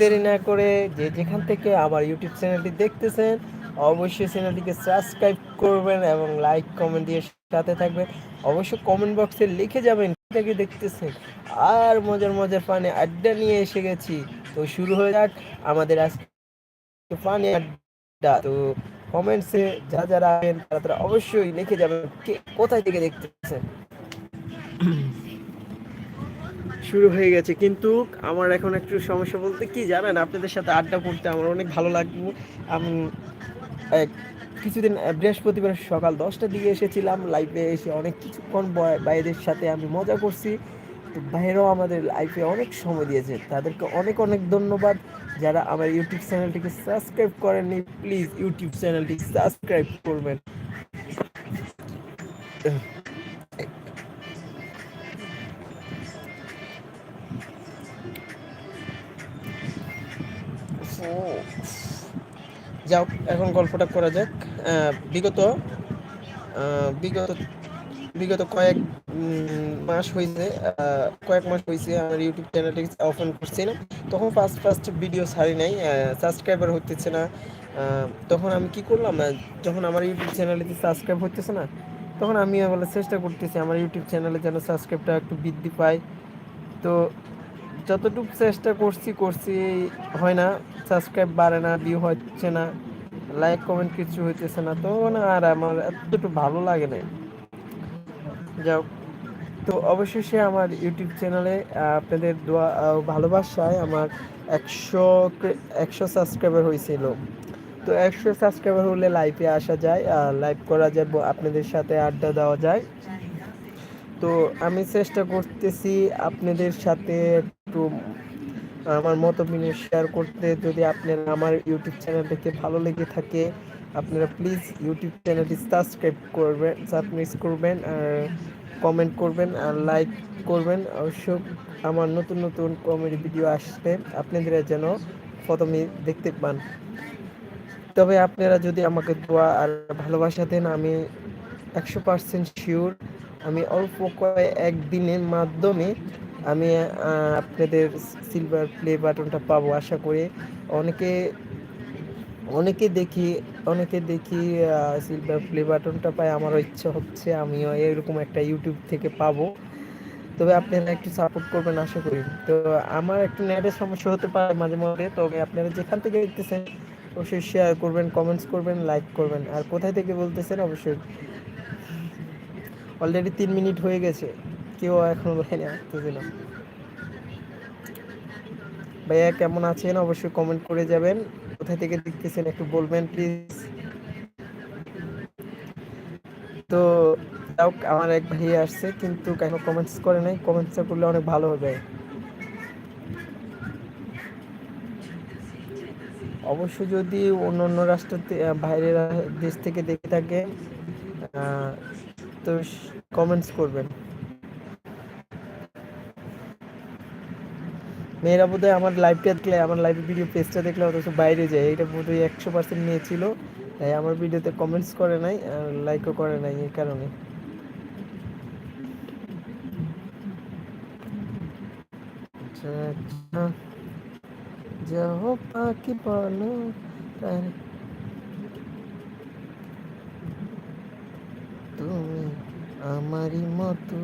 দেরি না করে যে যেখান থেকে আমার ইউটিউব চ্যানেলটি দেখতেছেন, অবশ্যই চ্যানেলটিকে সাবস্ক্রাইব করবেন এবং লাইক কমেন্ট দিয়ে সাথে থাকবেন। অবশ্যই কমেন্ট বক্সে লিখে যাবেন থেকে দেখতেছেন। আর মজার মজার পানি আড্ডা নিয়ে এসে গেছি। তো শুরু হয়ে যাক আমাদের আজকে পানি আড্ডা। তো কমেন্টসে যা যারা আছেন তারা তারা অবশ্যই লিখে যাবেন কে কোথায় থেকে দেখতেছেন। শুরু হয়ে গেছে। কিন্তু আমার এখন একটু সমস্যা বলতে কি জানেন, আপনাদের সাথে আড্ডা করতে আমার অনেক ভালো লাগবে আমি কিছুদিন বৃহস্পতিবার সকাল দশটার দিকে এসেছিলাম লাইভে এসে অনেক কিছুক্ষণ বাইরের সাথে আমি মজা করছি। তো বাইরেও আমাদের লাইফে অনেক সময় দিয়েছে। তাদেরকে অনেক অনেক ধন্যবাদ। যারা আমার ইউটিউব চ্যানেলটিকে সাবস্ক্রাইব করেননি প্লিজ ইউটিউব চ্যানেলটি সাবস্ক্রাইব করবেন। যাও, এখন গল্পটা করা যাক। বিগত বিগত বিগত কয়েক মাস হয়েছে কয়েক মাস হয়েছে আমার ইউটিউব চ্যানেলটি ওপেন করছি না। তখন ফার্স্ট ফার্স্ট ভিডিও ছাড়ি নাই সাবস্ক্রাইবার হতেছে না। তখন আমি কি করলাম যখন আমার ইউটিউব চ্যানেলেতে সাবস্ক্রাইব হতেছে না, তখন আমি বলে চেষ্টা করতেছি আমার ইউটিউব চ্যানেলে যেন সাবস্ক্রাইবটা একটু বৃদ্ধি পায়। তো যতটুকু চেষ্টা করছি করছি, হয় না। সাবস্ক্রাইব বাড়ে না ভিউ হচ্ছে না। লাইক কমেন্ট কিছু হইতেছে না। তো না, আর আমার এতটুকু ভালো লাগে না যাও। তো অবশেষে আমার ইউটিউব চ্যানেলে আপনাদের দোয়া ভালোবাসায় আমার একশো একশো সাবস্ক্রাইবার হয়েছিল তো একশো সাবস্ক্রাইবার হলে লাইভে আসা যায় লাইভ করা যায় আপনাদের সাথে আড্ডা দেওয়া যায়। তো আমি চেষ্টা করতেছি আপনাদের সাথে একটু, আমার মতো শেয়ার করতে যদি আপনারা আমার ইউটিউব চ্যানেল চ্যানেলটাকে ভালো লেগে থাকে, আপনারা প্লিজ ইউটিউব চ্যানেলটি সাবস্ক্রাইব করবেন সাবস্ক্রাইব করবেন আর কমেন্ট করবেন আর লাইক করবেন। অবশ্য আমার নতুন নতুন কমেডি ভিডিও আসতে আপনাদের যেন প্রথমে দেখতে পান। তবে আপনারা যদি আমাকে দোয়া আর ভালোবাসা দেন, আমি একশো পার্সেন্ট শিওর আমি অল্প কয়েক একদিনের মাধ্যমে আমি আপনাদের সিলভার প্লে বাটনটা পাবো আশা করি। অনেকে অনেকে দেখি অনেকে দেখি সিলভার প্লে বাটনটা পাই আমারও ইচ্ছা হচ্ছে, আমিও এরকম একটা ইউটিউব থেকে পাবো। তবে আপনারা একটু সাপোর্ট করবেন আশা করি। তো আমার একটু নেটের সমস্যা হতে পারে মাঝে মধ্যে, তবে আপনারা যেখান থেকে দেখতেছেন, অবশ্যই শেয়ার করবেন কমেন্টস করবেন লাইক করবেন। আর কোথায় থেকে বলতেছেন, অবশ্যই অলরেডি তিন মিনিট হয়ে গেছে। কেউ এখন লাইনে আসতেছে না ভাইয়া, কেমন আছেন? অবশ্যই কমেন্ট করে যাবেন। কোথায় থেকে দেখতেছেন একটু বলবেন প্লিজ তো যাও আমার এক ভাই আসছে, কিন্তু কেন কমেন্টস করে নাই? কমেন্টস করলে অনেক ভালো হবে। অবশ্য যদি অন্য অন্য রাষ্ট্র বাইরের দেশ থেকে দেখে থাকে তো কমেন্টস করবেন। মেয়েরা বোধহয় আমার লাইভটা দেখলে, আমার লাইভ ভিডিও পেজটা দেখলে অথচ বাইরে যায়। এটা বোধহয় একশো পার্সেন্ট নিয়েছিল তাই আমার ভিডিওতে কমেন্টস করে নাই, আর লাইকও করে নাই এই কারণে। যাও পাখি বলো তুমি আমারই মতো